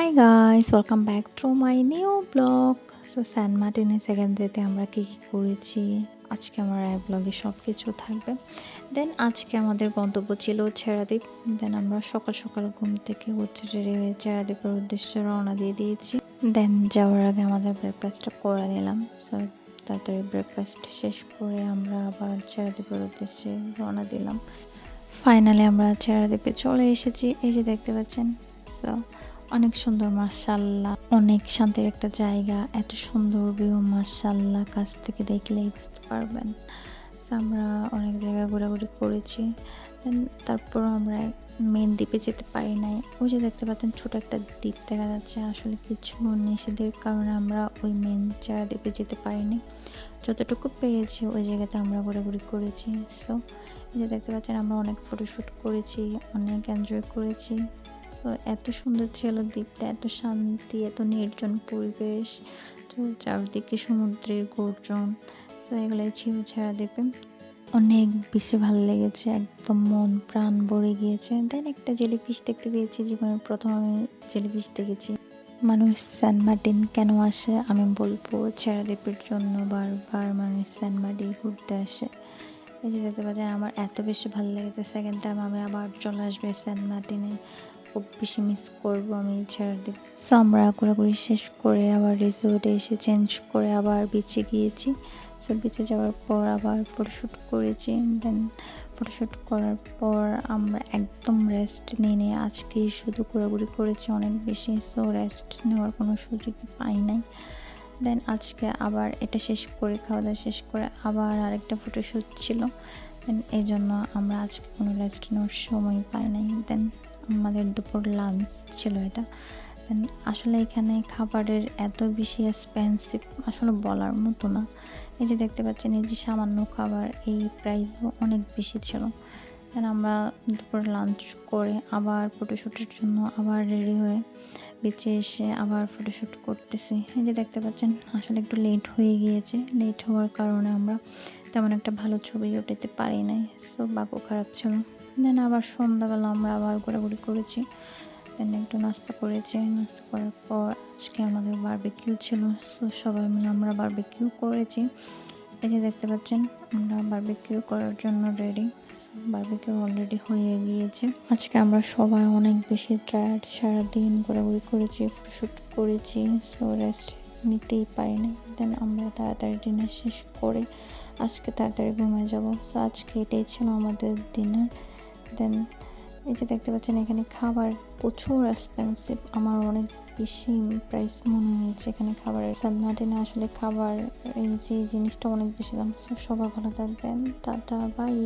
Hi guys welcome back to my new vlog so San মার্টিনের second ডেতে আমরা কী কী করেছি? আজকে আমার এই ব্লগে সব কিছু থাকবে। দেন আজকে আমাদের গন্তব্য ছিল ছেড়াদ্বীপ দেন আমরা সকাল সকাল ঘুম থেকে উঠে রেডি হয়ে ছেড়াদ্বীপের উদ্দেশ্যে রওনা দিয়ে দিয়েছি। দেন যাওয়ার আগে আমাদের ব্রেকফাস্টটা করে নিলাম। সো তাড়াতাড়ি ব্রেকফাস্ট শেষ করে আমরা আবার ছেড়াদ্বীপের উদ্দেশ্যে রওনা দিলাম। ফাইনালি আমরা ছেড়াদ্বীপে চলে এসেছি। এই যে দেখতে পাচ্ছেন। সো অনেক সুন্দর মার্শাল্লাহ অনেক শান্তির একটা জায়গা, এত সুন্দর ভিউ মার্শাল্লাহ কাছ থেকে দেখলেই বুঝতে পারবেন। আমরা অনেক জায়গায় ঘোরাঘুরি করেছি। তারপর আমরা মেন দ্বীপে যেতে পারি নাই। ওই যে দেখতে পাচ্ছেন, ছোট একটা দ্বীপ দেখা যাচ্ছে। আসলে কিছু নিষেধের কারণে আমরা ওই মেন চারা দ্বীপে যেতে পারিনি। যতটুকু পেরেছি, ওই জায়গাতে আমরা ঘোরাঘুরি করেছি। সো এই যে দেখতে পাচ্ছেন, আমরা অনেক ফটোশ্যুট করেছি, অনেক এনজয় করেছি। তো এত সুন্দর ছিল দ্বীপটা, এত শান্তি, এত নির্জন পরিবেশ, তো চারদিকে সমুদ্রের গর্জন, তো এগুলোই ছিল ছাড়া দ্বীপে অনেক বেশি ভালো লেগেছে, একদম মন, প্রাণ ভরে গিয়েছে। দেন একটা জেলিফিশ দেখতে পেয়েছি, জীবনের প্রথম আমি জেলিফিশ দেখেছি। মানুষ সেন্ট মার্টিন কেন আসে, আমি বলব ছেড়া দ্বীপের জন্য বারবার মানুষ সেন্ট মার্টিন ঘুরতে আসে। এই যে দেখতে পাচ্ছেন, আমার এত বেশি ভালো লেগেছে সেকেন্ড টাইম আমি আবার চলে আসবে সেন্ট মার্টিনে খুব বেশি মিস করব আমি ছেড়ে দিব সো আমরা ঘোরাঘুরি শেষ করে আবার রিসোর্টে এসে চেঞ্জ করে আবার বিচে গিয়েছি। সো বিচে যাওয়ার পর আবার ফটোশ্যুট করেছি। দেন ফটোশ্যুট করার পর আমরা একদম রেস্ট নিয়ে নিয়ে আজকেই শুধু ঘোরাঘুরি করেছি অনেক বেশি। সো রেস্ট নেওয়ার কোনো সুযোগ পাই নাই। দেন আজকে আবার এটা শেষ করে, খাওয়া দাওয়া শেষ করে আবার আরেকটা ফটোশ্যুট ছিল। দেন এই জন্য আমরা আজকে কোনো রেস্ট নেওয়ার সময় পাই নাই। দেন আমাদের দুপুর লাঞ্চ ছিল এটা। আসলে এখানে খাবারের এত বেশি এক্সপেন্সিভ আসলে বলার মতো না। এই যে দেখতে পাচ্ছেন, এই যে সামান্য খাবার, এই প্রাইসও অনেক বেশি ছিল। দেন আমরা দুপুর লাঞ্চ করে আবার ফটোশ্যুটের জন্য আবার রেডি হয়ে বেঁচে এসে আবার ফটোশ্যুট করতেছি। এই যে দেখতে পাচ্ছেন, আসলে একটু লেট হয়ে গিয়েছে। লেট হওয়ার কারণে আমরা তেমন একটা ভালো ছবি উঠাতে পারি নাই। সো বাকু খারাপ ছিল। দেন আবার সন্ধ্যাবেলা আমরা আবার ঘোরাঘুরি করেছি। দেন একটু নাস্তা করেছি। নাস্তা করার পর আজকে আমাদের বারবিকিউ ছিল। সো সবাই মিলে আমরা বারবিকিউ করেছি। এই যে দেখতে পাচ্ছেন, আমরা বারবিকিউ করার জন্য রেডি বারবিকিউ অলরেডি হয়ে গিয়েছে। আজকে আমরা সবাই অনেক বেশি টায়ার্ড সারাদিন ঘোরাঘুরি করেছি শ্যুট করেছি। সো রেস্ট নিতেই পারিনি। দেন আমরা তাড়াতাড়ি ডিনার শেষ করে আজকে তাড়াতাড়ি ঘুমিয়ে যাব। সো আজকে এটাই ছিল আমাদের ডিনার দেন এই যে দেখতে পাচ্ছেন, এখানে খাবার প্রচুর এক্সপেন্সিভ আমার অনেক বেশি প্রাইস মনে হয়েছে এখানে খাবারের। সানমার্টিনে আসলে খাবার, এই যে জিনিসটা অনেক বেশি দাম সবার ভালো থাকবেন। Tata bye